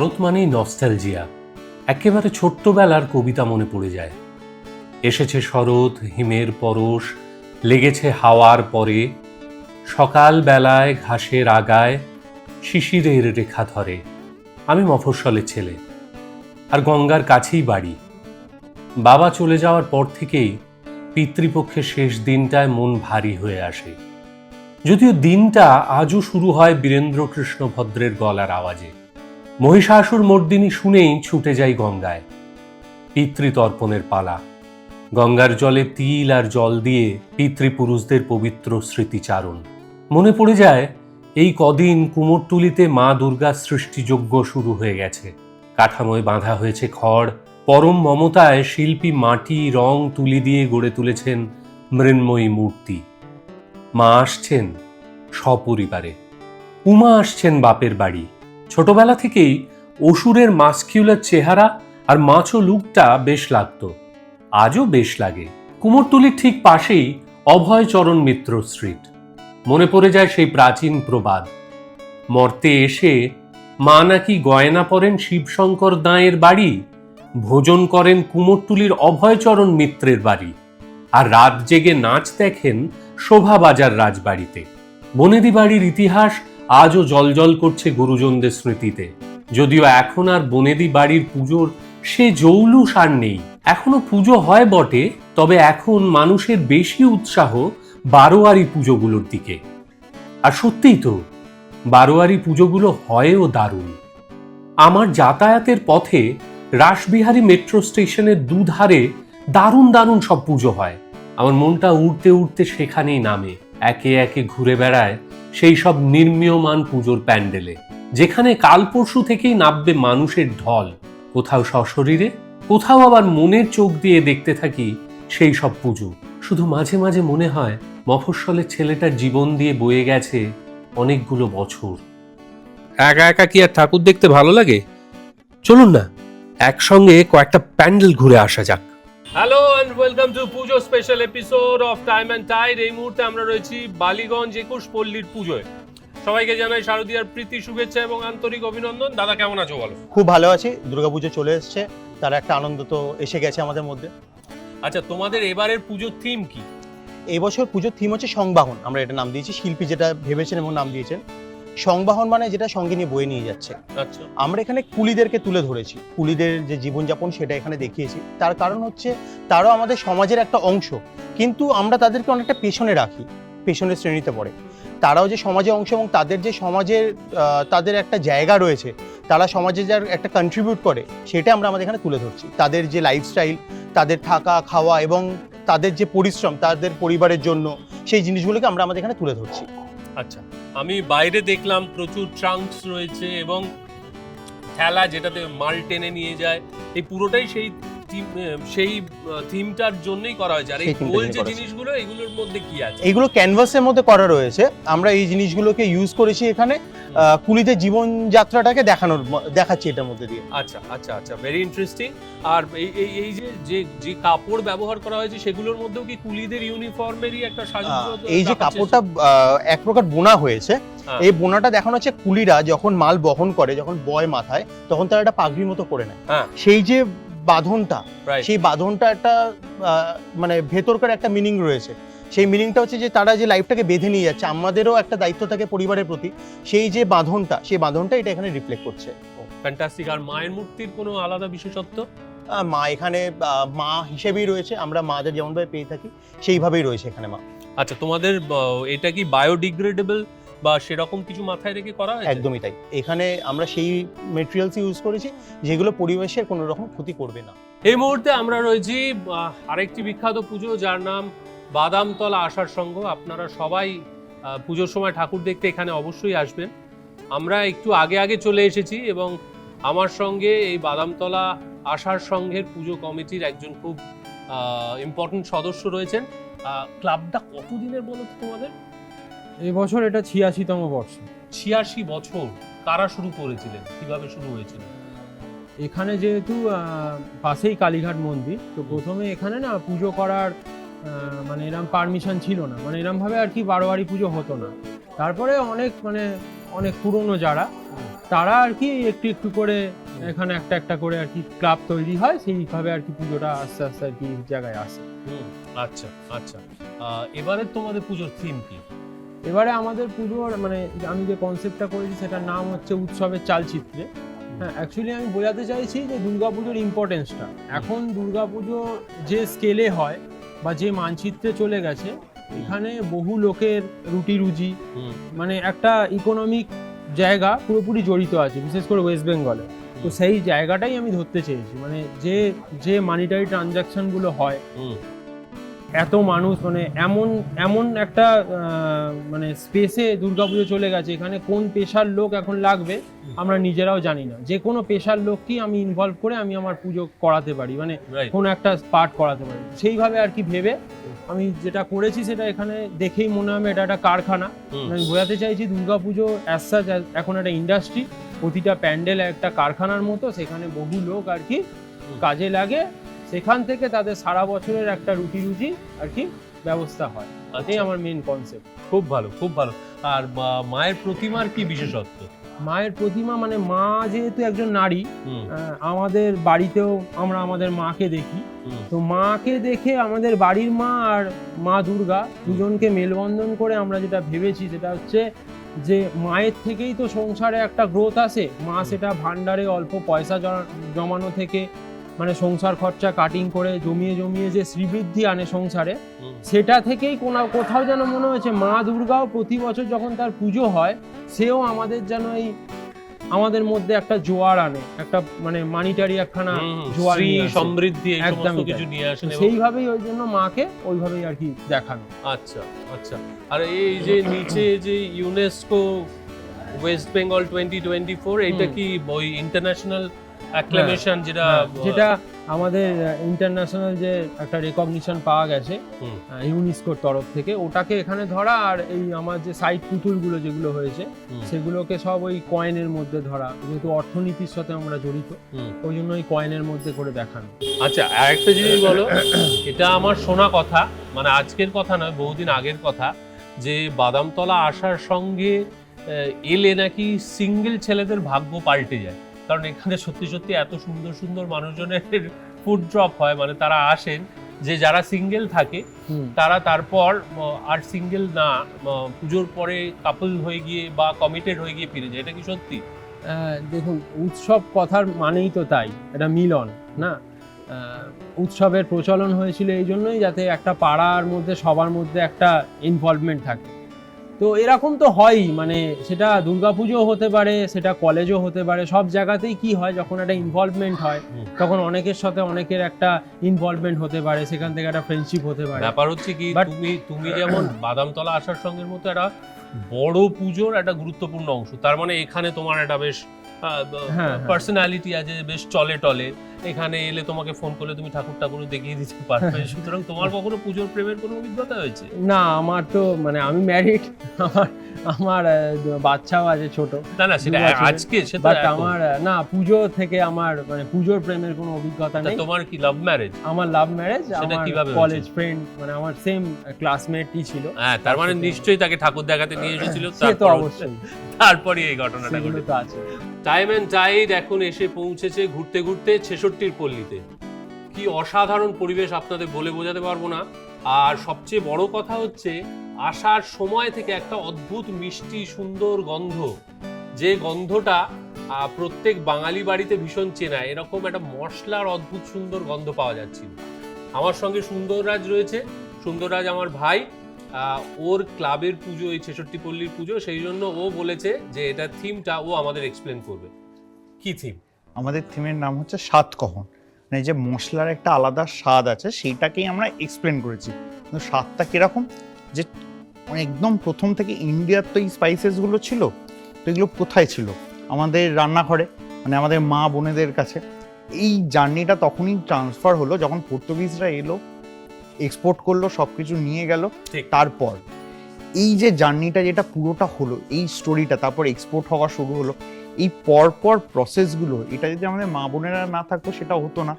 শরৎ মানেই নস্টালজিয়া একেবারে ছোট্টবেলার কবিতা মনে পড়ে যায়। এসেছে শরৎ, হিমের পরশ, লেগেছে হাওয়ার পরে সকাল বেলায় ঘাসের আগায়, শিশিরের রেখা ধরে। আমি মফস্বলের ছেলে। আর গঙ্গার কাছেই বাড়ি। বাবা চলে যাওয়ার পর থেকেই পিতৃপক্ষের শেষ দিনটায় মন ভারী হয়ে আসে। যদিও দিনটা আজও শুরু হয় বীরেন্দ্র কৃষ্ণ ভদ্রের গলার আওয়াজে। মহিষাসুর মর্দিনী শুনেই ছুটে যাই গঙ্গায়। পিতৃতর্পণের পালা। গঙ্গার জলে তিল আর জল দিয়ে পিতৃপুরুষদের পবিত্র স্মৃতিচারণ। মনে পড়ে যায়, এই কদিন কুমোরটুলিতে মা দুর্গা সৃষ্টিযজ্ঞ শুরু হয়ে গেছে। কাঠামোয় বাঁধা হয়েছে খড়। পরম মমতায় শিল্পী মাটি, রং তুলি দিয়ে গড়ে তুলেছেন মৃন্ময়ী মূর্তি। মা আসছেন সপরিবারে। উমা আসছেন বাপের বাড়ি। ছোটবেলা থেকেই অসুরের মাস্কিউলার চেহারা আর মাছও লুকটা বেশ লাগতো। আজও বেশ লাগে। কুমোরটুলির ঠিক পাশেই অভয়চরণ মিত্র স্ট্রিট। মনে পড়ে যায় সেই প্রাচীন প্রবাদ। মর্তে এসে মা নাকি গয়না পরেন শিবশঙ্কর দাঁয়ের বাড়ি, ভোজন করেন কুমোরটুলির অভয়চরণ মিত্রের বাড়ি আর রাত জেগে নাচ দেখেন শোভাবাজার রাজবাড়িতে। বনেদি বাড়ির ইতিহাস আজও জলজল করছে গুরুজনদের স্মৃতিতে। যদিও এখন আর বনেদি বাড়ির পুজোর সে জৌলুস আর নেই। এখনও পুজো হয় বটে, তবে এখন মানুষের বেশি উৎসাহ বারোয়ারি পুজোগুলোর দিকে। আর সত্যিই তো, বারোয়ারি পুজোগুলো হয়ও দারুণ। আমার যাতায়াতের পথে রাসবিহারী মেট্রো স্টেশনের দুধারে দারুণ দারুণ সব পুজো হয়। আমার মনটা উড়তে উড়তে সেখানেই নামে। একে একে ঘুরে বেড়ায় সেই সব নির্মীয়মান পুজোর প্যান্ডেলে, যেখানে কাল পরশু থেকেই নামবে মানুষের ঢল। কোথাও সশরীরে, কোথাও আবার মনের চোখ দিয়ে দেখতে থাকি সেই সব পুজো। শুধু মাঝে মাঝে মনে হয়, মফস্বলের ছেলেটার জীবন দিয়ে বয়ে গেছে অনেকগুলো বছর। একা একা কি আর ঠাকুর দেখতে ভালো লাগে? চলুন না, একসঙ্গে কয়েকটা প্যান্ডেল ঘুরে আসা যাক। Hello and welcome to Pujo special episode of time and tide এই মুহূর্তে আমরা রয়েছি বালিগঞ্জ একুশ পল্লীর পুজোয়। সবাইকে জানাই শারদীয়ার প্রীতি শুভেচ্ছা এবং আন্তরিক অভিনন্দন। দাদা কেমন আছো বলো? খুব ভালো আছি। দুর্গাপুজো চলে এসছে। তার একটা আনন্দ তো এসে গেছে আমাদের মধ্যে। আচ্ছা তোমাদের এবারের পুজোর থিম কি? এবছর পুজোর থিম হচ্ছে সংবাহন। আমরা এটা নাম দিয়েছি। শিল্পী যেটা ভেবেছেন এবং নাম দিয়েছেন। সংবাহন মানে যেটা সঙ্গে নিয়ে বয়ে নিয়ে যাচ্ছে। আচ্ছা। আমরা এখানে কুলিদেরকে তুলে ধরেছি। কুলিদের যে জীবনযাপন সেটা এখানে দেখিয়েছি। তার কারণ হচ্ছে তারাও আমাদের সমাজের একটা অংশ। কিন্তু আমরা তাদেরকে অনেকটা পেছনে রাখি পেছনের শ্রেণীতে পড়ে। তারাও যে সমাজের অংশ এবং তাদের যে সমাজের তাদের একটা জায়গা রয়েছে তারা সমাজে যার একটা কন্ট্রিবিউট করে সেটা আমরা আমাদের এখানে তুলে ধরছি। তাদের যে লাইফস্টাইল তাদের থাকা খাওয়া এবং তাদের যে পরিশ্রম তাদের পরিবারের জন্য সেই জিনিসগুলোকে আমরা আমাদের এখানে তুলে ধরছি। আচ্ছা আমি বাইরে দেখলাম প্রচুর ট্রাঙ্কস রয়েছে এবং খেলা যেটাতে মাল টেনে নিয়ে যায়, এই পুরোটাই সেই সেই থিমটার জন্যই করা হয়েছে। আর এই গোল যে জিনিসগুলো এগুলোর মধ্যে কি আছে? এইগুলো ক্যানভাসের মধ্যে করা রয়েছে। আমরা এই জিনিসগুলোকে ইউজ করেছি এখানে। কুলিদের জীবনযাত্রাটাকে দেখানোর দেখাচ্ছি এটার মধ্যে দিয়ে। আচ্ছা আচ্ছা আচ্ছা ভেরি ইন্টারেস্টিং আর এই এই এই যে যে যে কাপড় ব্যবহার করা হয়েছে সেগুলোর মধ্যেও কি কুলিদের ইউনিফর্মেরই একটা আহ, এই যে কাপড়টা এক প্রকার বোনা হয়েছে। হ্যাঁ। এই বোনাটা দেখানো হচ্ছে কুলিরা যখন মাল বহন করে যখন বয় মাথায় তখন তারা একটা পাগড়ির মতো করে নেয়। হ্যাঁ। সেই যে বাঁধনটা সেই বাঁধনটা একটা মানে ভেতরকার একটা মিনিং রয়েছে। সেই মিনিংটা হচ্ছে যে তারা যে লাইফটাকে বেঁধে নিয়ে যাচ্ছে আমাদেরও একটা দায়িত্ব থাকে পরিবারের প্রতি সেই যে বাঁধনটা সেই বাঁধনটা এটা এখানে রিফ্লেক্ট করছে। ফ্যান্টাস্টিক আর মায়ের মূর্তির কোনো আলাদা বিশেষত্ব? মা এখানে মা হিসেবেই রয়েছে আমরা মাদের যেমনভাবে পেয়ে থাকি সেইভাবেই রয়েছে এখানে মা। আচ্ছা তোমাদের এটা কি বায়োডিগ্রেডেবল বা সেরকম কিছু মাথায় রেখে করা হয়েছে? একদমই তাই। এখানে আমরা সেই মেটেরিয়ালস ইউজ করেছি যেগুলো পরিবেশের কোনো রকম ক্ষতি করবে না। এই মুহূর্তে আমরা রয়েছি আরেকটি বিখ্যাত পুজো যার নাম বাদামতলা আষাঢ় সংঘ। আপনারা সবাই পুজোর সময় ঠাকুর দেখতে এখানে অবশ্যই আসবেন। আমরা একটু আগে আগে চলে এসেছি এবং আমার সঙ্গে এই বাদামতলা আষাঢ় সংঘের পুজো কমিটির একজন খুব ইম্পর্টেন্ট সদস্য রয়েছেন। ক্লাবটা কতদিনের বলো তোমাদের? এই বছর এটা ছিয়াশিতম বর্ষ। ছিয়াশি বছর কারা শুরু করেছিলেন? কীভাবে শুরু হয়েছিল? এখানে যেহেতু পাশেই কালীঘাট মন্দির তো প্রথমে এখানে না পুজো করার মানে এরম পারমিশন ছিল না। মানে এরম ভাবে আর কি বারোয়ারি পুজো হতো না। তারপরে অনেক মানে অনেক পুরনো যারা তারা আর কি একটু একটু করে এখানে একটা একটা করে আর কি ক্লাব তৈরি হয় সেইভাবে আর কি পুজোটা আস্তে আস্তে আর কি জায়গায় আসে। আচ্ছা আচ্ছা। এবারে তোমাদের পুজোর থিম কি? এবারে আমাদের পুজোর মানে আমি যে কনসেপ্টটা করেছি সেটার নাম হচ্ছে উৎসবের চালচিত্রে। হ্যাঁ অ্যাকচুয়ালি আমি বোঝাতে চাইছি যে দুর্গাপুজোর ইম্পর্টেন্সটা এখন দুর্গাপুজো যে স্কেলে হয় বা যে মানচিত্রে চলে গেছে এখানে বহু লোকের রুটি রুজি মানে একটা ইকোনমিক জায়গা পুরোপুরি জড়িত আছে বিশেষ করে ওয়েস্ট বেঙ্গলে তো সেই জায়গাটাই আমি ধরতে চেয়েছি। মানে যে যে মানিটারি ট্রানজাকশনগুলো হয় এত মানুষ মানে এমন এমন একটা মানে স্পেসে দুর্গাপুজো চলে গেছে এখানে কোন পেশার লোক এখন লাগবে আমরা নিজেরাও জানি না। যে কোনো পেশার লোককেই আমি ইনভলভ করে আমি আমার পুজো করাতে পারি মানে. কোনো একটা পার্ট করাতে পারি। সেইভাবে আর কি ভেবে আমি যেটা করেছি সেটা এখানে দেখেই মনে হবে এটা একটা কারখানা। আমি বোঝাতে চাইছি দুর্গাপুজো অ্যাজ সাচ এখন একটা ইন্ডাস্ট্রি প্রতিটা প্যান্ডেল একটা কারখানার মতো সেখানে বহু লোক আর কি কাজে লাগে। সেখান থেকে তাদের সারা বছরের একটা রুটি রুজি আর কি ব্যবস্থা হয়। এটাই আচ্ছা, আমার মেন কনসেপ্ট খুব ভালো খুব ভালো। আর মায়ের প্রতিমার কি বিশেষত্ব? মায়ের প্রতিমা মানে মা যেহেতু একজন নারী আমাদের বাড়িতেও আমরা আমাদের মাকে দেখি। তো মাকে দেখে আমাদের বাড়ির মা আর মা দুর্গা দুজনকে মেলবন্ধন করে আমরা যেটা ভেবেছি সেটা হচ্ছে যে মায়ের থেকেই তো সংসারে একটা গ্রোথ আসে। মা সেটা ভান্ডারে অল্প পয়সা জমানো থেকে মানে সংসার খরচা কাটিং করে জমিয়ে জমিয়ে যে শ্রীবৃদ্ধি আনে সংসারে সেটা থেকেই কোনো কোথাও যেন মনে হয়েছে মা দুর্গাও প্রতি বছর যখন তার পুজো হয় সেও আমাদের যেন এই আমাদের মধ্যে একটা জোয়ার আনে একটা মানে মানিটারি একখানা জোয়ার আসে। সমৃদ্ধি একদম কিছু নিয়ে এবং সেইভাবেই ওই জন্য মাকে ওইভাবেই আর কি দেখানো আচ্ছা আচ্ছা আর এই যে নিচে যে UNESCO West Bengal twenty twenty four এটা হুম। কি ওই ইন্টারন্যাশনাল অ্যাক্লামেশন যেটা হ্যাঁ, যেটা আমাদের ইন্টারন্যাশনাল যে একটা রেকগনিশন পাওয়া গেছে ইউনেস্কোর তরফ থেকে ওটাকে এখানে ধরা আর এই আমার যে সাইড পুতুলগুলো যেগুলো হয়েছে সেগুলোকে সব ওই কয়েনের মধ্যে ধরা যেহেতু অর্থনীতির সাথে আমরা জড়িত ওই জন্য ওই কয়েনের মধ্যে করে দেখানো। আচ্ছা আরেকটা জিনিস বলো এটা আমার শোনা কথা মানে আজকের কথা নয় বহুদিন আগের কথা যে বাদামতলা আসার সঙ্গে এলে নাকি সিঙ্গেল ছেলেদের ভাগ্য পাল্টে যায়। কারণ এখানে সত্যি সত্যি এত সুন্দর সুন্দর মানুষজনের ফুড ড্রপ হয় মানে তারা আসেন যে যারা সিঙ্গেল থাকে তারা তারপর আর সিঙ্গেল না পুজোর পরে কাপল হয়ে গিয়ে বা কমিটেড হয়ে গিয়ে ফিরে যায় এটা কি সত্যি? দেখুন উৎসব কথার মানেই তো তাই এটা মিলন না? উৎসবের প্রচলন হয়েছিল এই জন্যই যাতে একটা পাড়ার মধ্যে সবার মধ্যে একটা ইনভলভমেন্ট থাকে। তো এরকম তো হয়ই মানে সেটা দুর্গাপুজো হতে পারে সেটা কলেজও হতে পারে সব জায়গাতেই কি হয় যখন একটা ইনভলভমেন্ট হয় তখন অনেকের সাথে অনেকের একটা ইনভলভমেন্ট হতে পারে সেখান থেকে একটা ফ্রেন্ডশিপ হতে পারে ব্যাপার হচ্ছে কি তুমি তুমি যেমন বাদামতলা আসার সঙ্গের মতো একটা বড় পুজোর একটা গুরুত্বপূর্ণ অংশ তার মানে এখানে তোমার একটা বেশ। পার্সোনালিটি আছে বেশ চলে টলে। এখানে এলে তোমাকে ফোন করলে তুমি ঠাকুর ঠাকুর দেখিয়ে দিতে পারবে। সুতরাং তোমার কখনো পুজোর প্রেমের কোনো অভিজ্ঞতা হয়েছে? না আমার তো মানে আমি ম্যারিড আমার আমার বাচ্চাও আছে ছোট। না না সেটা আজকে সে তো বাট আমার না পুজো থেকে আমার মানে পুজোর প্রেমের কোনো অভিজ্ঞতা নেই। তোমার কি লাভ ম্যারেজ আমার লাভ ম্যারেজ সেটা কীভাবে কলেজ ফ্রেন্ড মানে আমার সেম ক্লাসমেটই ছিল। হ্যাঁ তার মানে নিশ্চয়ই তাকে ঠাকুর দেখাতে নিয়ে এসেছিল তারপর অবশ্যই। তারপরে এই ঘটনাটা ঘটেছে তো আছে। টাইম অ্যান্ড টাইড এখন এসে পৌঁছেছে ঘুরতে ঘুরতে ছেষট্টির পল্লীতে। কি অসাধারণ পরিবেশ আপনাদের বলে বোঝাতে পারব না। আর সবচেয়ে বড় কথা হচ্ছে আসার সময় থেকে একটা অদ্ভুত, মিষ্টি, সুন্দর গন্ধ। যে গন্ধটা প্রত্যেক বাঙালি বাড়িতে ভীষণ চেনা। এরকম একটা মশলার অদ্ভুত, সুন্দর গন্ধ পাওয়া যাচ্ছিল। আমার সঙ্গে সুন্দররাজ রয়েছে। সুন্দররাজ আমার ভাই। ওর ক্লাবের পুজো, এই ছেষট্টি পল্লীর পুজো, সেই জন্য ও বলেছে যে এটা থিমটা ও আমাদের এক্সপ্লেন করবে। কি থিম আমাদের থিমের নাম হচ্ছে সাতকহন। মানে যে মশলার একটা আলাদা স্বাদ আছে সেইটাকেই আমরা এক্সপ্লেন করেছি। কিন্তু স্বাদটা কীরকম? যে একদম প্রথম থেকে ইন্ডিয়ার তো এই স্পাইসেসগুলো ছিল তো এগুলো কোথায় ছিল? আমাদের রান্নাঘরে মানে আমাদের মা বোনেদের কাছে। এই জার্নিটা তখনই ট্রান্সফার হলো যখন পর্তুগিজরা এলো এক্সপোর্ট করল সব কিছু নিয়ে গেল তারপর এই যে জার্নিটা যেটা পুরোটা হলো এই স্টোরিটা তারপর এক্সপোর্ট হওয়া শুরু হলো এই পরপর প্রসেসগুলো এটা যদি আমাদের মা বোনেরা না থাকতো সেটা হতো না।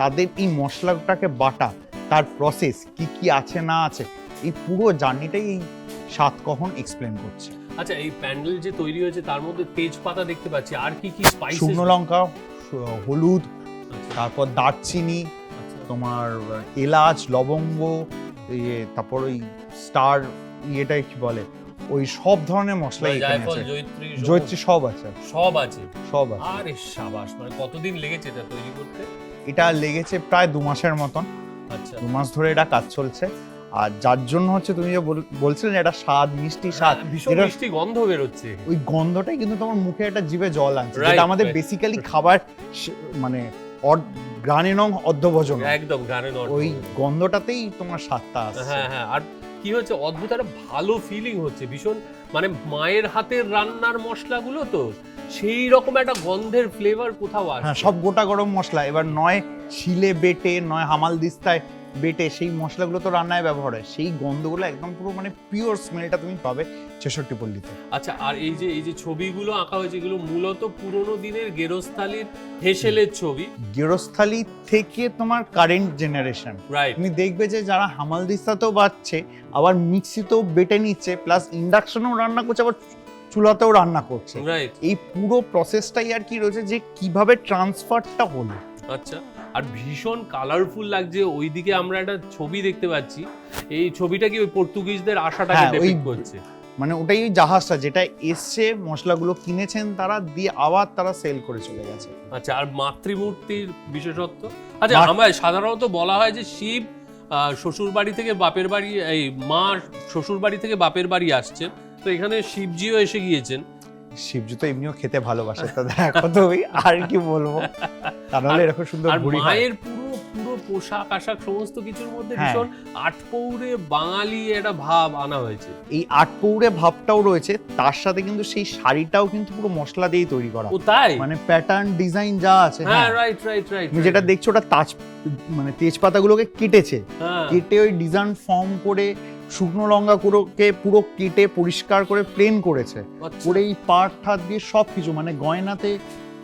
তাদের এই মশলাটাকে বাটা তার প্রসেস কি কি আছে না আছে এই পুরো জার্নিটাই এই সাতকহন এক্সপ্লেন করছে। আচ্ছা এই প্যান্ডেল যে তৈরি হয়েছে তার মধ্যে তেজপাতা দেখতে পাচ্ছি। আর কি কি স্পাইসেস শুকনো লঙ্কা হলুদ তারপর দারচিনি তোমার এলাচ লবঙ্গ ইয়ে তারপর ওই স্টার ইয়েটা কি বলে? ওই সব ধরনের মশলা এখানে আছে। জয়ত্রী জয়ত্রী সব আছে। সব আছে? সব আছে। আরে সাবাস মানে কতদিন লেগেছে এটা তৈরি করতে? এটা লেগেছে প্রায় দু মাসের মতন। আচ্ছা। দু মাস ধরে এটা কাজ চলছে। আর যার জন্য হচ্ছে তুমি যে বল- বলছিলে এটা স্বাদ মিষ্টি স্বাদ হ্যাঁ, ভীষণ এটা- মিষ্টি গন্ধ বেরোচ্ছে। ওই গন্ধটাই কিন্তু তোমার মুখে একটা জিভে জল আনছে যেটা আমাদের. বেসিক্যালি খাবার মানে গ্রানে নং অর্ধভোজন একদম অর্থ ওই গন্ধটাতেই তোমার স্বাদটা আসছে। হ্যাঁ হ্যাঁ আর কি হচ্ছে? অদ্ভুত একটা ভালো ফিলিং হচ্ছে। ভীষণ মানে মায়ের হাতের রান্নার মশলাগুলো তো সেই রকম একটা গন্ধের ফ্লেভার কোথাও আসে। হ্যাঁ সব গোটা গরম মশলা। এবার নয় শিলে বেটে নয় হামাল দিস্তায় বেটে সেই মশলাগুলো তো রান্নায় ব্যবহার হয় সেই গন্ধগুলো একদম পুরো মানে পিওর স্মেলটা তুমি পাবে ছেষট্টি পল্লীতে। আচ্ছা আর এই যে এই যে ছবিগুলো আঁকা হয়েছে এগুলো মূলত পুরোনো দিনের গেরস্থালির হেসেলের ছবি? গেরস্থালি থেকে তোমার কারেন্ট জেনারেশন রাইট তুমি দেখবে যে যারা হামাল দিস্তাতেও বাচ্ছে আবার মিক্সিতেও বেটে নিচ্ছে প্লাস ইন্ডাকশনেও রান্না করছে আবার চুলাতেও রান্না করছে। এই পুরো প্রসেসটাই আর কি রয়েছে যে কীভাবে ট্রান্সফারটা হলো। আচ্ছা। আর ভীষণ কালারফুল লাগছে। ওইদিকে আমরা একটা ছবি দেখতে পাচ্ছি। এই ছবিটা কি ওই পর্তুগিজদের আশাটাকে হ্যাঁ, ওই- ডেপিক্ট করছে? মানে ওটাই ওই জাহাজটা যেটা এসছে মশলাগুলো কিনেছেন তারা দিয়ে আবার তারা সেল করে চলে গেছে। আচ্ছা আর মাতৃমূর্তির বিশেষত্ব? আচ্ছা আমরা সাধারণত বলা হয় যে শিব শ্বশুর বাড়ি থেকে বাপের বাড়ি এই মা শ্বশুর বাড়ি থেকে বাপের বাড়ি আসছেন। তো এখানে শিবজিও এসে গিয়েছেন। শিবজি তো এমনিও খেতে ভালোবাসে তো দেখো তো ওই আর কি বলব? তা নাহলে এরকম সুন্দর আর ভুড়ি হয়। মায়ের পুরো পুরো পোশাক আশাক সমস্ত কিছুর মধ্যে হ্যাঁ। ভীষণ আটপৌরে বাঙালি একটা ভাব আনা হয়েছে। এই আটপৌরে ভাবটাও রয়েছে তার সাথে কিন্তু সেই শাড়িটাও কিন্তু পুরো মশলা দিয়েই তৈরি করা। ও তাই? মানে প্যাটার্ন ডিজাইন যা আছে হ্যাঁ হ্যাঁ। রাইট রাইট রাইট তুমি যেটা দেখছ ওটা তাজ মানে তেজপাতাগুলোকে কেটেছে। হ্যাঁ। কেটে ওই ডিজাইন ফর্ম করে শুকনো লঙ্কা গুঁড়োকে পুরো কেটে পরিষ্কার করে প্লেন করেছে। আচ্ছা। করে এই পাট ঠাট দিয়ে সব কিছু মানে গয়নাতে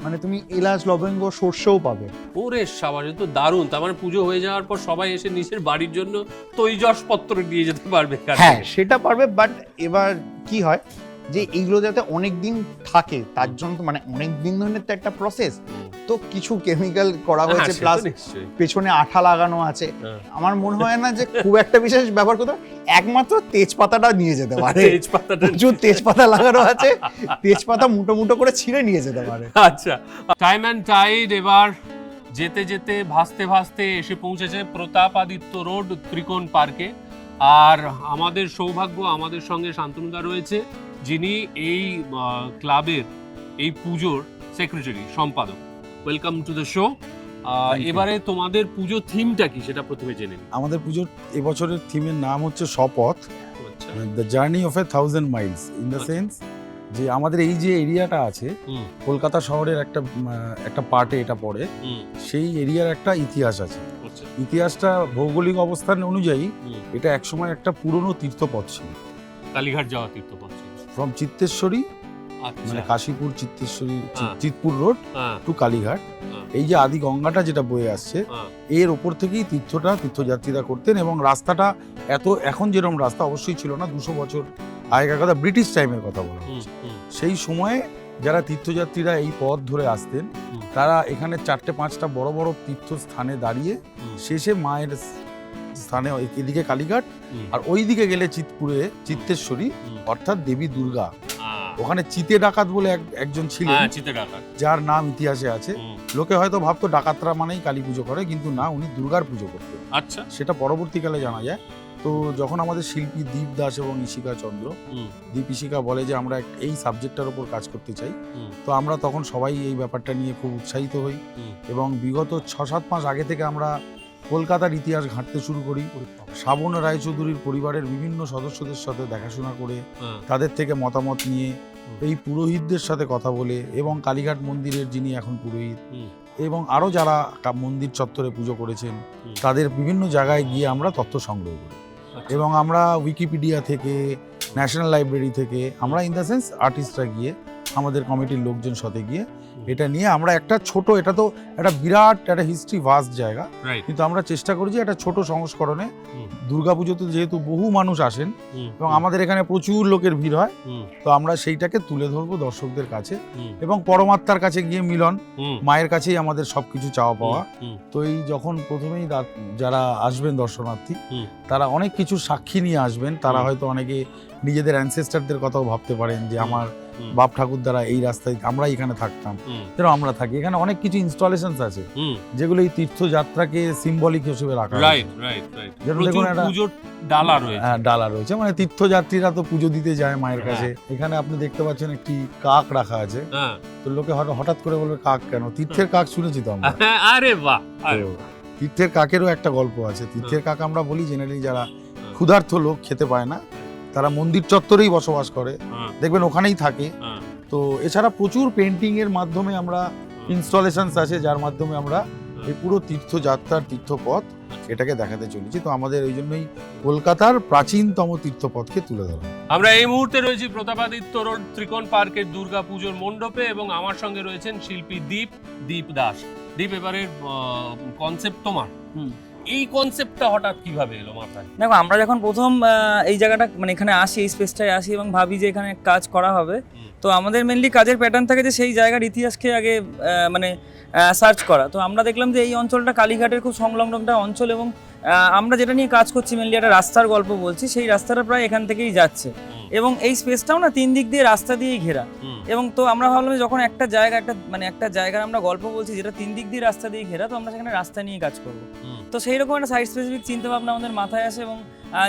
মানে তুমি এলাচ লবঙ্গ সর্ষেও পাবে। ওরে সাবাস তো দারুণ। তার মানে পুজো হয়ে যাওয়ার পর সবাই এসে নিজের বাড়ির জন্য তৈজসপত্র দিয়ে যেতে পারবে। হ্যাঁ সেটা পারবে বাট এবার কি হয়? যে এইগুলো যাতে অনেক দিন থাকে তার জন্য তো মানে অনেক দিন ধরে তো একটা প্রসেস তো কিছু কেমিক্যাল করা হ্যাঁ, হয়েছে প্লাস পেছনে আঠা লাগানো আছে। হ্যাঁ। আমার মনে হয় না যে খুব একটা বিশেষ ব্যবহার করতে একমাত্র তেজপাতাটা নিয়ে যেতে পারে। তেজপাতাটা প্রচুর তেজপাতা লাগানো আছে তেজপাতা মুটো মুটো করে ছিঁড়ে নিয়ে যেতে পারে। আচ্ছা টাইম অ্যান্ড টাইড এবার যেতে যেতে ভাসতে ভাসতে এসে পৌঁছেছে প্রতাপাদিত্য রোড ত্রিকোণ পার্কে। আর আমাদের সৌভাগ্য আমাদের সঙ্গে শান্তনুদা রয়েছে। যিনি এই ক্লাবের এই পুজোর সেক্রেটারি সম্পাদক। ওয়েলকাম টু দ্য শো এবারে তোমাদের পুজো থিমটা কি সেটা প্রথমে জেনে নিই। আমাদের পুজোর এবছরের থিমের নাম হচ্ছে শপথ। The journey of a thousand miles in the. Sense যে আমাদের এই যে এরিয়াটা আছে কলকাতা শহরের একটা একটা পার্টে এটা পড়ে সেই এরিয়ার একটা ইতিহাস আছে। আচ্ছা। ইতিহাসটা ভৌগোলিক অবস্থান অনুযায়ী এটা একসময় একটা পুরনো তীর্থপথ ছিল। কালীঘাট যাওয়া তীর্থপথ ছিল। ফ্রম চিত্তেশ্বরী আচ্ছা। মানে কাশীপুর চিত্তেশ্বরী হ্যাঁ। Chitpur road to Kalighat. এই যে আদি গঙ্গাটা যেটা বয়ে আসছে হ্যাঁ। এর ওপর থেকেই তীর্থটা তীর্থযাত্রীরা করতেন এবং রাস্তাটা এত এখন যেরকম রাস্তা অবশ্যই ছিল না দুশো বছর আগেকার কথা ব্রিটিশ টাইমের কথা বলা সেই সময়ে যারা তীর্থযাত্রীরা এই পথ ধরে আসতেন তারা এখানে চারটে পাঁচটা বড় বড় তীর্থস্থানে দাঁড়িয়ে শেষে মায়ের স্থানে এদিকে কালীঘাট আর ওই দিকে গেলে চিতপুরে চিত্তেশ্বরী অর্থাৎ দেবী দুর্গা। ওখানে চিতে ডাকাত বলে একজন ছিলেন হ্যাঁ যার নাম ইতিহাসে আছে। লোকে হয়তো ভাবতো ডাকাতরা মানেই কালী পুজো করে কিন্তু না উনি দুর্গার পুজো করতেন। আচ্ছা। সেটা পরবর্তীকালে জানা যায়। তো যখন আমাদের শিল্পী দীপ দাস এবং ইশিকা চন্দ্র দীপ ইশিকা বলে যে আমরা এই সাবজেক্টটার উপর কাজ করতে চাই। তো আমরা তখন সবাই এই ব্যাপারটা নিয়ে খুব উৎসাহিত হই এবং বিগত ছ সাত মাস আগে থেকে আমরা কলকাতার ইতিহাস ঘাঁটতে শুরু করি। শ্রাবণ রায়চৌধুরীর পরিবারের বিভিন্ন সদস্যদের সাথে দেখাশোনা করে হ্যাঁ, তাদের থেকে মতামত নিয়ে এই পুরোহিতদের সাথে কথা বলে এবং কালীঘাট মন্দিরের যিনি এখন পুরোহিত এবং আরও যারা মন্দির চত্বরে পুজো করেছেন তাদের বিভিন্ন জায়গায় গিয়ে আমরা তথ্য সংগ্রহ করি। আচ্ছা। এবং আমরা উইকিপিডিয়া থেকে ন্যাশনাল লাইব্রেরি থেকে আমরা ইন দ্য সেন্স আর্টিস্টরা গিয়ে আমাদের কমিটির লোকজন সাথে গিয়ে এটা নিয়ে আমরা একটা ছোট এটা তো একটা বিরাট একটা হিস্ট্রি ভাস্ট জায়গা। কিন্তু আমরা চেষ্টা করেছি একটা ছোট সংস্করণে। দুর্গাপুজোতে যেহেতু বহু মানুষ আসেন এবং আমাদের এখানে প্রচুর লোকের ভিড় হয় তো আমরা সেইটাকে তুলে ধরবো দর্শকদের কাছে এবং পরমাত্মার কাছে গিয়ে মিলন মায়ের কাছেই আমাদের সবকিছু চাওয়া পাওয়া। তো এই যখন প্রথমেই যারা আসবেন দর্শনার্থী তারা অনেক কিছু সাক্ষী নিয়ে আসবেন। তারা হয়তো অনেকে নিজেদের অ্যানসেস্টারদের কথাও ভাবতে পারেন যে আমার। বাপ ঠাকুর দ্বারা এই রাস্তায় আমরা এখানে থাকতাম। যেন আমরা থাকি। এখানে অনেক কিছু ইনস্টলেশনস আছে। যেগুলো এই তীর্থযাত্রাকে সিম্বলিক হিসেবে রাখা রাইট রাইট রাইট দেখুন একটা- ডালা রয়েছে। হ্যাঁ ডালা রয়েছে। মানে তীর্থযাত্রীরা তো পুজো দিতে যায় মায়ের হ্যাঁ। কাছে। এখানে আপনি দেখতে পাচ্ছেন একটি কাক রাখা আছে। হ্যাঁ। তো লোকে হঠাৎ হঠাৎ করে বলবে কাক কেন? তীর্থের কাক শুনেছি তো আমরা। আরে বাহ আরে তীর্থের কাকেরও একটা গল্প আছে। তীর্থের হ্যাঁ। কাক আমরা বলি জেনারেলি যারা ক্ষুধার্ত লোক খেতে পায় না। তারা মন্দির চত্বরেই বসবাস করে। হ্যাঁ, দেখবেন ওখানেই থাকে। হ্যাঁ, তো এছাড়া প্রচুর পেন্টিং এর মাধ্যমে আমরা ইনস্টলেশনস আছে যার মাধ্যমে আমরা এই পুরো তীর্থযাত্রার তীর্থপথ এটাকে দেখাতে চলেছি। তো আমাদের ওই জন্যই কলকাতার প্রাচীনতম তীর্থপথকে তুলে ধরা আমরা এই মুহূর্তে রয়েছি প্রতাপাদিত্য রোড ত্রিকোণ পার্কের দুর্গা পুজোর মণ্ডপে এবং আমার সঙ্গে রয়েছেন শিল্পী দীপ দীপ দাস। দীপ এবারের কনসেপ্ট তোমার। হুম। এই কনসেপ্টটা হঠাৎ কীভাবে এলো মাথায়? দেখো আমরা যখন প্রথম এই জায়গাটা মানে এখানে আসি এই স্পেসটায় আসি এবং ভাবি যে এখানে কাজ করা হবে তো আমাদের মেনলি কাজের প্যাটার্ন থাকে যে সেই জায়গার ইতিহাসকে আগে মানে সার্চ করা। তো আমরা দেখলাম যে এই অঞ্চলটা কালীঘাটের খুব সংলগ্ন একটা অঞ্চল এবং আমরা যেটা নিয়ে কাজ করছি মেনলি একটা রাস্তার গল্প বলছি সেই রাস্তাটা প্রায় এখান থেকেই যাচ্ছে। এবং এই স্পেসটাও না তিন দিক দিয়ে রাস্তা দিয়েই ঘেরা। এবং তো আমরা ভাবলাম যে যখন একটা জায়গা একটা মানে একটা জায়গার আমরা গল্প বলছি যেটা তিন দিক দিয়ে রাস্তা দিয়ে ঘেরা তো আমরা সেখানে রাস্তা নিয়ে কাজ করব। তো সেই রকম একটা সাইড স্পেসিফিক চিন্তাভাবনা আমাদের মাথায় আসে এবং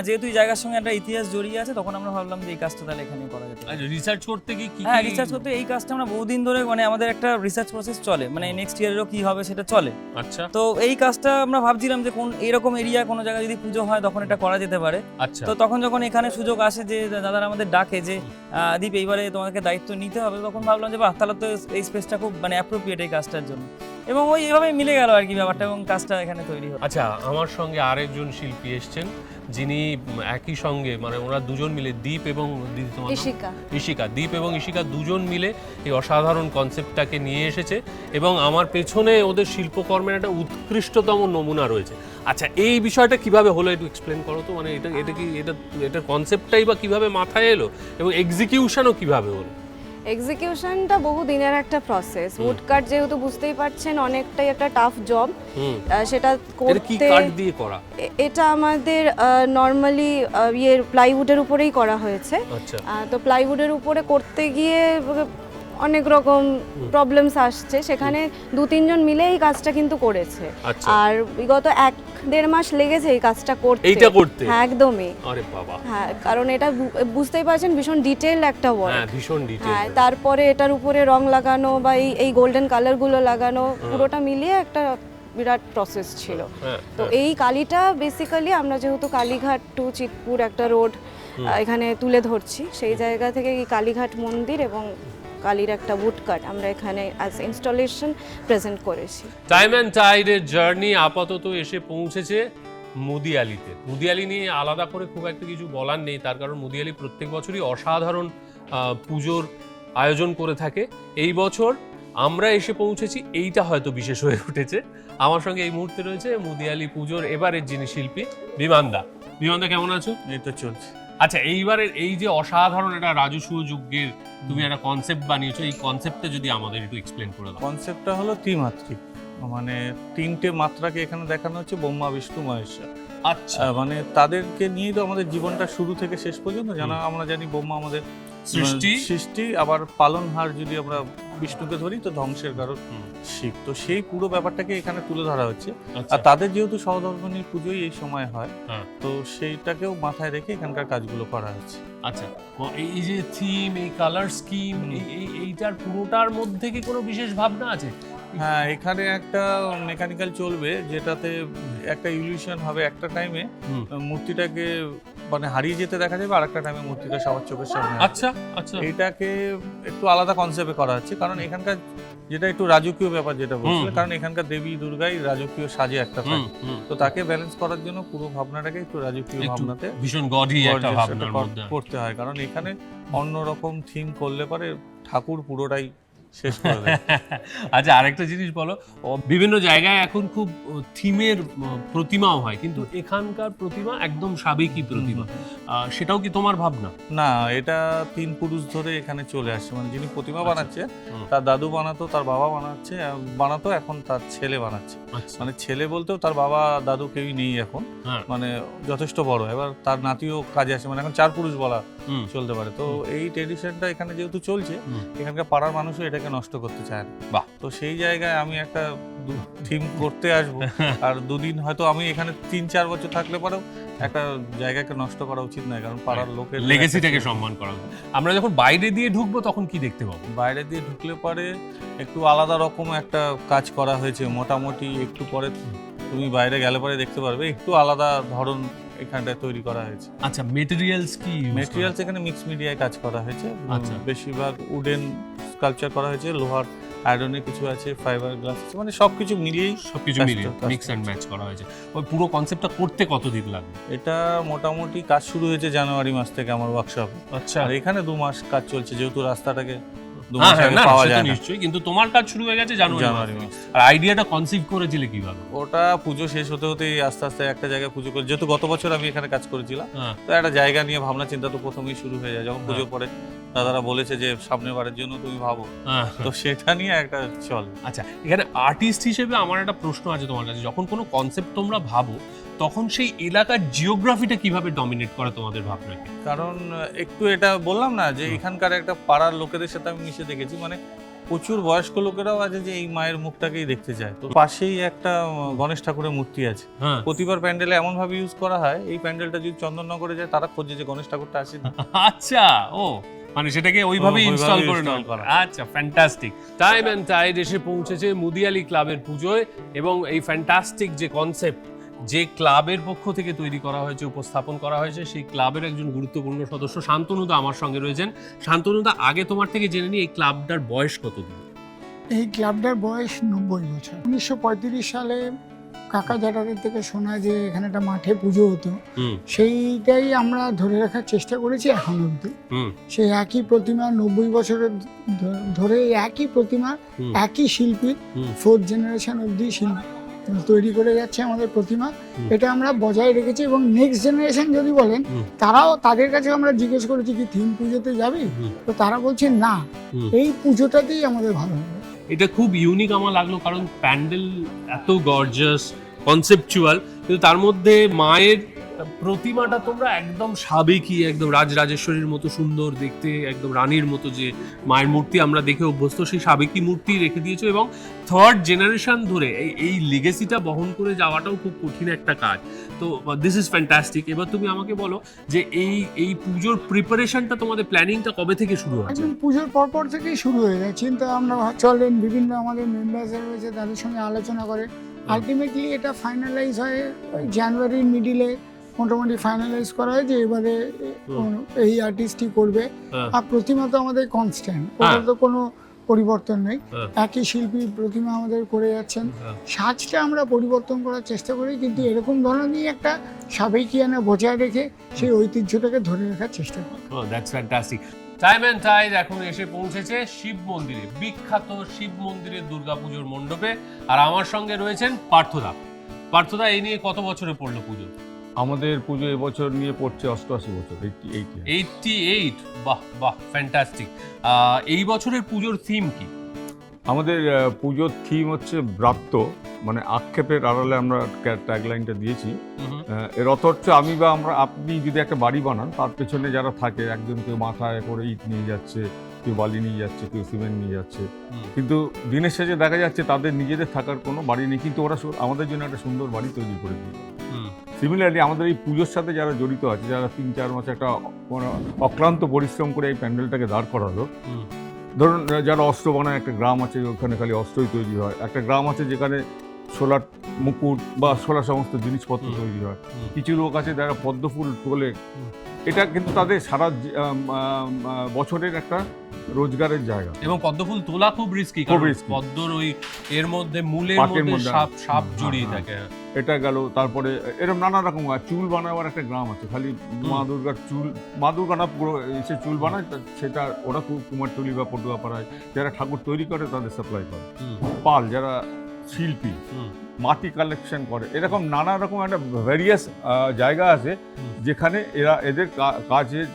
যেহেতু এই জায়গার সঙ্গে একটা ইতিহাস জড়িয়ে আছে তখন আমরা ভাবলাম যে এই কাজটা তাহলে এখানে করা যেতে পারে। আচ্ছা রিসার্চ করতে কি হ্যাঁ রিসার্চ করতে এই কাজটা আমরা বহুদিন ধরে মানে আমাদের একটা রিসার্চ প্রসেস চলে মানে নেক্সট ইয়ারেরও কি হবে সেটা চলে। আচ্ছা। তো এই কাজটা আমরা ভাবছিলাম যে কোন এরকম এরিয়া কোনো জায়গায় যদি পুজো হয় তখন এটা করা যেতে পারে। আচ্ছা। তো তখন যখন এখানে সুযোগ আসে যে দাদারা আমাদের ডাকে যে দীপ এইবারে তোমাদেরকে দায়িত্ব নিতে হবে তখন ভাবলাম যে বাহ তাহলে তো এই স্পেসটা খুব মানে অ্যাপ্রোপ্রিয়েট এই কাজটার জন্য। এবং ওই এভাবে মিলে গেল আর কি ব্যাপারটা এবং কাজটা এখানে তৈরি হলো। আচ্ছা আমার সঙ্গে আরেকজন শিল্পী এসছেন যিনি একই সঙ্গে মানে ওরা দুজন মিলে দীপ এবং তোমার ইশিকা ইশিকা দীপ এবং ইশিকা দুজন মিলে এই অসাধারণ কনসেপ্টটাকে নিয়ে এসেছে এবং আমার পেছনে ওদের শিল্পকর্মের একটা উৎকৃষ্টতম নমুনা রয়েছে। আচ্ছা এই বিষয়টা কীভাবে হলো একটু এক্সপ্লেন করো তো? মানে এটা এটা কি এটা এটার কনসেপ্টটাই বা কীভাবে মাথায় এলো? এবং এক্সিকিউশনও কীভাবে হলো? এক্সিকিউশনটা বহু দিনের একটা প্রসেস উড কাট যেহেতু বুঝতেই পারছেন অনেকটাই একটা টাফ জব সেটা করতে দিয়ে করা? এটা আমাদের নর্মালি ইয়ের প্লাইউডের উপরেই করা হয়েছে। আচ্ছা। তো প্লাইউডের উপরে করতে গিয়ে অনেক রকম প্রবলেমস আসছে। সেখানে দু তিনজন মিলে এই কাজটা কিন্তু করেছে। আচ্ছা। আর বিগত এক দেড় মাস লেগেছে এই কাজটা করতে। এইটা করতে? হ্যাঁ একদমই। আরে বাবা। হ্যাঁ কারণ এটা বুঝতেই পারছেন ভীষণ ডিটেল একটা ওয়ার্ক হ্যাঁ ভীষণ ডিটেল হ্যাঁ তারপরে এটার উপরে রং লাগানো বা এই এই গোল্ডেন কালারগুলো লাগানো পুরোটা মিলিয়ে একটা বিরাট প্রসেস ছিল। হ্যাঁ তো এই কালিটা বেসিক্যালি আমরা যেহেতু কালীঘাট টু চিতপুর একটা রোড এখানে তুলে ধরছি সেই জায়গা থেকে এই কালীঘাট মন্দির এবং কালীর একটা উড কাট আমরা এখানে অ্যাজ ইনস্টলেশন প্রেজেন্ট করেছি। টাইম অ্যান্ড টাইডের জার্নি আপাতত এসে পৌঁছেছে মুদিয়ালিতে। মুদিয়ালি নিয়ে আলাদা করে খুব একটা কিছু বলার নেই তার কারণ মুদিয়ালি প্রত্যেক বছরই অসাধারণ আহ, পুজোর আয়োজন করে থাকে। এই বছর আমরা এসে পৌঁছেছি এইটা হয়তো বিশেষ হয়ে উঠেছে। আমার সঙ্গে এই মুহূর্তে রয়েছে মুদিয়ালি পুজোর এবারের যিনি শিল্পী বিমানদা। বিমানদা কেমন আছো? এই তো চলছে। আচ্ছা এইবারের এই যে অসাধারণ একটা রাজস্ব যুগের তুমি একটা কনসেপ্ট বানিয়েছো এই কনসেপ্টটা যদি আমাদের একটু এক্সপ্লেন করে দাও। কনসেপ্টটা হলো ত্রিমাত্রিক। মানে তিনটে মাত্রাকে এখানে দেখানো হচ্ছে ব্রহ্মা বিষ্ণু মহেশ্বর। আচ্ছা। মানে তাদেরকে নিয়ে তো আমাদের জীবনটা শুরু থেকে শেষ পর্যন্ত জানা আমরা জানি ব্রহ্মা আমাদের সৃষ্টি সৃষ্টি আবার পালনহার যদি আমরা বিষ্ণুকে ধরি তো ধ্বংসের কারণ শিব। তো সেই পুরো ব্যাপারটাকে এখানে তুলে ধরা হচ্ছে। আচ্ছা। আর তাদের যেহেতু সহধর্মণীর পুজোই এই সময় হয় হ্যাঁ। তো সেইটাকেও মাথায় রেখে এখানকার কাজগুলো করা হচ্ছে। আচ্ছা এই যে থিম এই কালার স্কিম এই এইটার পুরোটার মধ্যে কি কোনো বিশেষ ভাবনা আছে? হ্যাঁ এখানে একটা মেকানিক্যাল চলবে যেটাতে একটা ইলিউশন হবে একটা টাইমে মূর্তিটাকে মানে হারিয়ে যেতে দেখা যাবে আর একটা টাইমে মূর্তিটা সবার চোখের সামনে আচ্ছা আচ্ছা। এইটাকে একটু আলাদা কনসেপ্টে করা হচ্ছে কারণ এখানকার যেটা একটু রাজকীয় ব্যাপার যেটা বলছিল কারণ এখানকার দেবী দুর্গাই রাজকীয় সাজে একটা থাকে। তো তাকে ব্যালেন্স করার জন্য পুরো ভাবনাটাকে একটু রাজকীয় ভাবনাতে ভীষণ গডি একটা ভাবনার মধ্যে। করতে হয় কারণ এখানে অন্যরকম থিম করলে পরে ঠাকুর পুরোটাই শেষ করে দেয়। আচ্ছা আরেকটা জিনিস বলো। বিভিন্ন জায়গায় এখন খুব থিমের প্রতিমাও হয় কিন্তু এখানকার প্রতিমা একদম সাবেকি প্রতিমা। সেটাও কি তোমার ভাবনা? না এটা তিন পুরুষ ধরে এখানে চলে আসছে। মানে যিনি প্রতিমা আচ্ছা। বানাচ্ছে তার দাদু বানাতো তার বাবা বানাচ্ছে বানাতো এখন তার ছেলে বানাচ্ছে। আচ্ছা। মানে ছেলে বলতেও তার বাবা দাদু কেউই নেই এখন। হ্যাঁ। মানে যথেষ্ট বড়। এবার তার নাতিও কাজে আসে। মানে এখন চার পুরুষ বলা। চলতে পারে। তো এই ট্রেডিশনটা এখানে যেহেতু চলছে এখানকার পাড়ার মানুষও এটাকে নষ্ট করতে চায় না। বাহ। তো সেই জায়গায় আমি একটা থিম করতে আসব। আর দুদিন হয়তো আমি এখানে তিন চার বছর থাকলে পরেও একটা জায়গাকে নষ্ট করা উচিত নয় কারণ পাড়ার লোকের লেগেসিটাকে সম্মান করা আমরা যখন বাইরে দিয়ে ঢুকবো তখন কি দেখতে পাবো? বাইরে দিয়ে ঢুকলে পরে একটু আলাদা রকম একটা কাজ করা হয়েছে। মোটামুটি একটু পরে তুমি বাইরে গেলে পরে দেখতে পারবে। একটু আলাদা ধরন এখানটায় তৈরি করা হয়েছে। আচ্ছা মেটেরিয়ালস কি মেটেরিয়ালস এখানে মিক্স মিডিয়ায় কাজ করা হয়েছে। আচ্ছা। বেশিরভাগ উডেন স্কাল্পচার করা হয়েছে লোহার আয়রনের কিছু আছে ফাইবার গ্লাস আছে মানে সবকিছু মিলিয়েই সবকিছু কাজটা- মিলিয়ে মিক্স অ্যান্ড ম্যাচ করা হয়েছে। ওই পুরো কনসেপ্টটা করতে কতদিন লাগবে? এটা মোটামুটি কাজ শুরু হয়েছে জানুয়ারি মাস থেকে আমার ওয়ার্কশপ আচ্ছা। আর এখানে দু মাস কাজ চলছে যেহেতু রাস্তাটাকে হ্যাঁ হ্যাঁ আগে না পাওয়া যায় নিশ্চয়ই কিন্তু তোমার কাজ শুরু হয়ে গেছে জানুয়ারি জানুয়ারি মাসে। মাস। আর আইডিয়াটা কনসিভ করেছিলে কীভাবে? ওটা পুজো শেষ হতে হতে আস্তে আস্তে একটা জায়গায় পুজো করে যেহেতু গত বছর আমি এখানে কাজ করেছিলাম হ্যাঁ। তো একটা জায়গা নিয়ে ভাবনা চিন্তা তো প্রথমেই শুরু হয়ে যায় যখন পুজো। পরে দাদারা বলেছে যে সামনের বারের জন্য তুমি ভাবো। তো সেটা নিয়ে একটা চল। আচ্ছা এখানে আর্টিস্ট হিসেবে আমার একটা প্রশ্ন আছে তোমার কাছে। যখন কোনো কনসেপ্ট তোমরা ভাবো তখন সেই এলাকার জিওগ্রাফিটা কীভাবে ডমিনেট করে তোমাদের ভাবনাকে? কারণ একটু এটা বললাম না যে এখানকার একটা পাড়ার লোকেদের সাথে আমি মিশে দেখেছি। মানে প্রচুর বয়স্ক লোকেরাও আছে যে এই মায়ের মুখটাকেই দেখতে চায়। তো পাশেই একটা গণেশ ঠাকুরের মূর্তি আছে। হ্যাঁ। প্রতিবার প্যান্ডেলে এমন ভাবে ইউজ করা হয় এই প্যান্ডেলটা যদি চন্দননগরে যায় তারা খোঁজে যে গণেশ ঠাকুরটা আসেনি আচ্ছা ও মানে সেটাকে ওইভাবে ইনস্টল করে করা। আচ্ছা ফ্যান্টাস্টিক টাইম অ্যান্ড টাইড এসে পৌঁছেছে মুদিয়ালি ক্লাবের পুজোয় এবং এই ফ্যান্টাস্টিক যে কনসেপ্ট যে ক্লাবের পক্ষ থেকে তৈরি করা হয়েছে উপস্থাপন করা হয়েছে সেই ক্লাবের একজন গুরুত্বপূর্ণ সদস্য শান্তনুদা আমার সঙ্গে রয়েছেন। শান্তনুদা আগে তোমার থেকে জেনে নিই এই ক্লাবটার বয়স কতদিন? এই ক্লাবটার বয়স নব্বই বছর। উনিশশো পঁয়ত্রিশ সালে কাকা জ্যাঠাদের থেকে শোনা যে এখানে একটা মাঠে পুজো হতো সেইটাই আমরা ধরে রাখার চেষ্টা করেছি এখন হুম। সেই একই প্রতিমা নব্বই বছরের ধরে একই প্রতিমা একই শিল্পী ফোর্থ জেনারেশন অবধি শিল্পী। তৈরি করে যাচ্ছে আমাদের প্রতিমা। এটা আমরা বজায় রেখেছি এবং নেক্সট জেনারেশন যদি বলেন তারাও তাদের কাছে আমরা জিজ্ঞেস করেছি কি থিম পুজোতে যাবে? তো তারা বলছে না। এই পুজোটাতেই আমাদের ভালো হবে। এটা খুব ইউনিক আমার লাগল কারণ প্যান্ডেল এত গর্জাস কনসেপচুয়াল কিন্তু তার মধ্যে মায়ের প্রতিমাটা তোমরা একদম সাবেকি একদম রাজরাজেশ্বরীর মতো সুন্দর দেখতে একদম রানীর মতো যে মায়ের মূর্তি আমরা দেখে অভ্যস্ত সেই সাবেকি মূর্তি রেখে দিয়েছ এবং থার্ড জেনারেশন ধরে এই এই লিগেসিটা বহন করে যাওয়াটাও খুব কঠিন একটা কাজ। তো দিস ইজ ফ্যান্টাস্টিক এবার তুমি আমাকে বলো যে এই এই পুজোর প্রিপারেশনটা তোমাদের প্ল্যানিংটা কবে থেকে শুরু হয়েছে? একদম পুজোর পরপর থেকেই শুরু হয়ে যায়। চিন্তা আমরা চলেন বিভিন্ন আমাদের মেম্বার্সরা রয়েছে তাদের সঙ্গে আলোচনা করে। আলটিমেটলি এটা ফাইনালাইজ হয় জানুয়ারির মিডিলে মোটামুটি ফাইনালাইজ করা হয় যে এবারে। এই আর্টিস্টই করবে হ্যাঁ। আর প্রতিমা তো আমাদের কনস্ট্যান্ট হ্যাঁ। ওটা তো কোনো পরিবর্তন নেই হ্যাঁ। একই শিল্পী প্রতিমা আমাদের করে যাচ্ছেন হ্যাঁ। সাজটা আমরা পরিবর্তন করার চেষ্টা করি কিন্তু এরকম ধরনেরই একটা সাবেকিয়ানা বজায় রেখে সেই ঐতিহ্যটাকে ধরে রাখার চেষ্টা করি ও that's fantastic time and tide এখন এসে পৌঁছেছে শিব মন্দিরে বিখ্যাত শিব মন্দিরের দুর্গাপুজোর মণ্ডপে আর আমার সঙ্গে রয়েছেন পার্থদা পার্থদা এই নিয়ে কত বছরে পড়ল পুজো আমাদের পুজো এবছর নিয়ে পড়ছে অষ্টআশি বছর এইটি এইটি এইটটি এইট বাহ বাহ ফ্যান্টাস্টিক এই বছরের পুজোর থিম কি? আমাদের পুজোর থিম হচ্ছে ব্রাত্য মানে আক্ষেপের আড়ালে আমরা ট্যাগলাইনটা দিয়েছি। এর অর্থ হচ্ছে আমি বা আমরা আপনি যদি একটা বাড়ি বানান তার পেছনে যারা থাকে একজন কেউ মাথায় করে ইট নিয়ে যাচ্ছে কেউ বালি নিয়ে যাচ্ছে কেউ সিমেন্ট নিয়ে যাচ্ছে। কিন্তু দিনের শেষে দেখা যাচ্ছে তাদের নিজেদের থাকার কোনো বাড়ি নেই কিন্তু ওরা আমাদের জন্য একটা সুন্দর বাড়ি তৈরি করে দিয়ে সিমিলারলি আমাদের এই পুজোর সাথে যারা জড়িত আছে যারা তিন চার মাস একটা অক্লান্ত পরিশ্রম করে এই প্যান্ডেলটাকে দাঁড় করালো ধরুন যারা অস্ত্র বানায় একটা গ্রাম আছে ওখানে খালি অস্ত্রই তৈরি হয়। একটা গ্রাম আছে যেখানে সোলার মুকুট বা সোলার সমস্ত জিনিসপত্র তৈরি হয়। কিছু লোক আছে যারা পদ্ম ফুল তোলে এটা কিন্তু তাদের সারা বছরের একটা রোজগারের জায়গা। এবং পদ্মফুল তোলা খুব রিস্কি কারণ পদ্মর ওই এর মধ্যে মূলের মধ্যে সাপ সাপ জড়িয়ে হ্যাঁ, থাকে। হ্যাঁ। এটা গেল তারপরে এরকম নানা রকম চুল বানাবার একটা গ্রাম আছে। খালি মা দুর্গার চুল মা দুর্গা না পুরো এসে চুল বানায় সেটা ওরা খুব কুমারটুলি বা পটুয়া পাড়ায় যারা ঠাকুর তৈরি করে তাদের সাপ্লাই করে। পাল যারা শিল্পী মাটি কালেকশন করে। এরকম নানা রকম একটা ভ্যারিয়াস জায়গা আছে যেখানে এরা এদের কাজের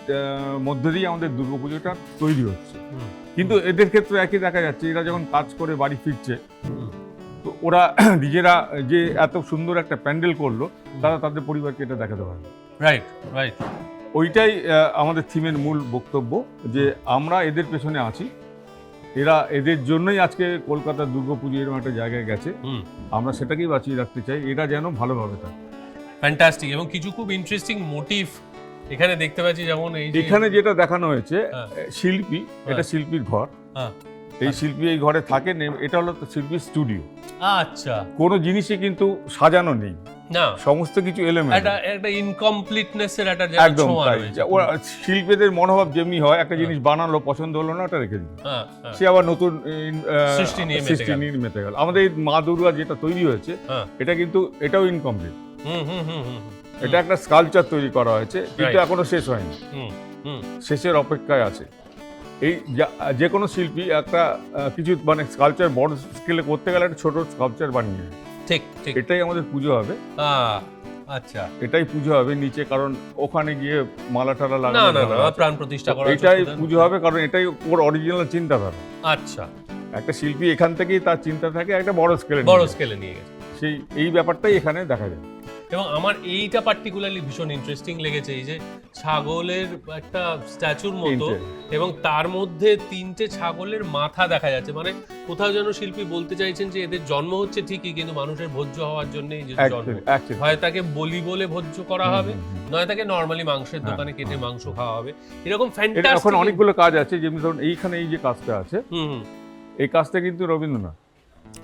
মধ্যে দিয়ে আমাদের দুর্গাপুজোটা তৈরি হচ্ছে। কিন্তু এদের ক্ষেত্রে একই দেখা যাচ্ছে এরা যখন কাজ করে বাড়ি ফিরছে তো ওরা নিজেরা যে এত সুন্দর একটা প্যান্ডেল করল তারা তাদের পরিবারকে এটা দেখাতে পারে রাইট রাইট ওইটাই আমাদের থিমের মূল বক্তব্য যে আমরা এদের পেছনে আছি। এরা এদের জন্যই আজকে কলকাতার দুর্গাপুজো এরকম একটা জায়গায় গেছে। আমরা সেটাকেই বাঁচিয়ে রাখতে চাই এরা যেন ভালোভাবে থাকে। ফ্যান্টাস্টিক এবং কিছু খুব ইন্টারেস্টিং মোটিভ এখানে দেখতে পাচ্ছি যেমন এই এখানে যেটা দেখানো হয়েছে হ্যাঁ। শিল্পী এটা শিল্পীর ঘর। হ্যাঁ। এই শিল্পী এই ঘরে থাকেন এটা হলো শিল্পীর স্টুডিও আচ্ছা। কোনো জিনিসই কিন্তু সাজানো নেই। না সমস্ত কিছু এলিমেন্ট একটা একটা ইনকমপ্লিটনেস এর একটা একদম। ওরা শিল্পীদের মনোভাব যেমনি হয় একটা জিনিস বানালো পছন্দ হলো না ওটা রেখে দিল হ্যাঁ, হ্যাঁ। সে আবার নতুন সৃষ্টি নিয়ে মেতে গেল। আমাদের এই মা দুর্গা যেটা তৈরি হয়েছে হ্যাঁ। এটা কিন্তু এটাও ইনকমপ্লিট। এটা একটা স্কালচার তৈরি করা হয়েছে কিন্তু এখনও শেষ হয়নি। শেষের অপেক্ষায় আছে এই যা- কোনো শিল্পী একটা কিছু মানে স্কালচার বড় স্কেলে করতে গেলে একটা ছোট স্কালচার বানিয়ে নেয়। ঠিক ঠিক। এটাই আমাদের পুজো হবে। আচ্ছা। এটাই পুজো হবে নিচে কারণ ওখানে গিয়ে মালা টালা না লাগানো না না প্রাণ প্রতিষ্ঠা করা এটাই পুজো হবে কারণ এটাই ওর অরিজিনাল চিন্তাধারা আচ্ছা। একটা শিল্পী এখান থেকেই তার চিন্তা থাকে একটা বড় স্কেলে বড় স্কেলে নিয়ে গেছে। সেই এই ব্যাপারটাই এখানে দেখা যায়। এবং আমার এইটা পার্টিকুলারলি ভীষণ ইন্টারেস্টিং লেগেছে এই যে ছাগলের একটা স্ট্যাচুর মতো এবং তার মধ্যে তিনটে ছাগলের মাথা দেখা যাচ্ছে। মানে কোথাও যেন শিল্পী বলতে চাইছেন যে এদের জন্ম হচ্ছে ঠিকই কিন্তু মানুষের ভোজ্য হওয়ার জন্য এই যে জন্ম. হয় তাকে বলি বলে ভোজ্য করা হবে। নয় তাকে নর্মালি মাংসের হ্যাঁ, দোকানে কেটে মাংস খাওয়া হবে। এরকম এটা এখন অনেকগুলো কাজ আছে যেমনি ধরুন এইখানে এই যে কাজটা আছে। এই কাজটা কিন্তু রবীন্দ্রনাথ।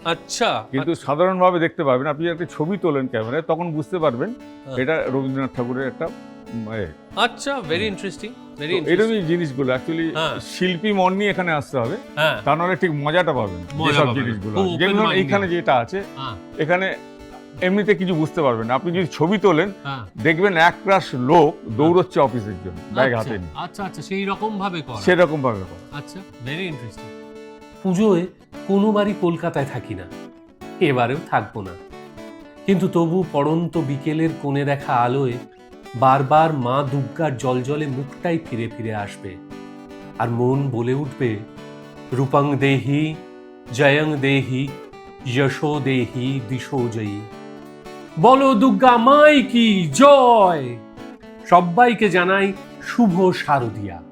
আচ্ছা। কিন্তু সাধারণভাবে দেখতে পাবেন আপনি একটা ছবি তোলেন ক্যামেরায় তখন বুঝতে পারবেন হ্যাঁ। এটা রবীন্দ্রনাথ ঠাকুরের একটা আচ্ছা ভেরি ইন্টারেস্টিং এরকমই জিনিসগুলো অ্যাকচুয়ালি। শিল্পী মন নিয়ে এখানে আসতে হবে হ্যাঁ। তা নাহলে ঠিক মজাটা পাবেন যেসব জিনিসগুলো যেমন এইখানে যেটা আছে হ্যাঁ। এখানে এমনিতে কিছু বুঝতে পারবেন আপনি যদি ছবি তোলেন দেখবেন এক রাশ লোক দৌড়চ্ছে অফিসের জন্য ব্যাগ আচ্ছা, হাতে নিয়ে। আচ্ছা আচ্ছা সেই রকম ভাবে সেরকম ভাবে। আচ্ছা ভেরি ইন্টারেস্টিং পুজোয় কোনোবারই কলকাতায় থাকি না। এবারেও থাকব না। কিন্তু তবু পড়ন্ত বিকেলের কোণে দেখা আলোয় বারবার মা দুর্গার জলজলে মুখটাই ফিরে ফিরে আসবে আর মন বলে উঠবে, রূপং দেহি, জয়ং দেহি, যশো দেহি, দিশো জয়ী। বলো দুর্গা মাই কি জয়? সবাইকে জানাই শুভ শারদিয়া।